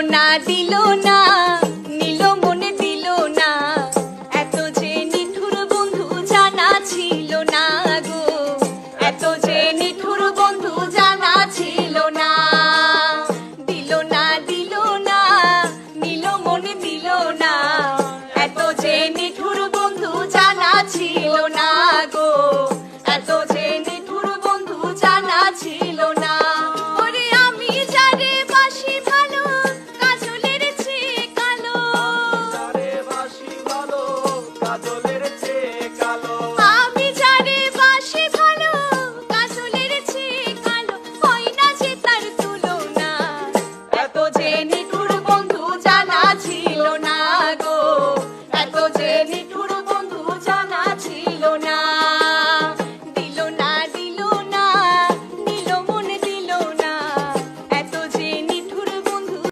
না দিল না।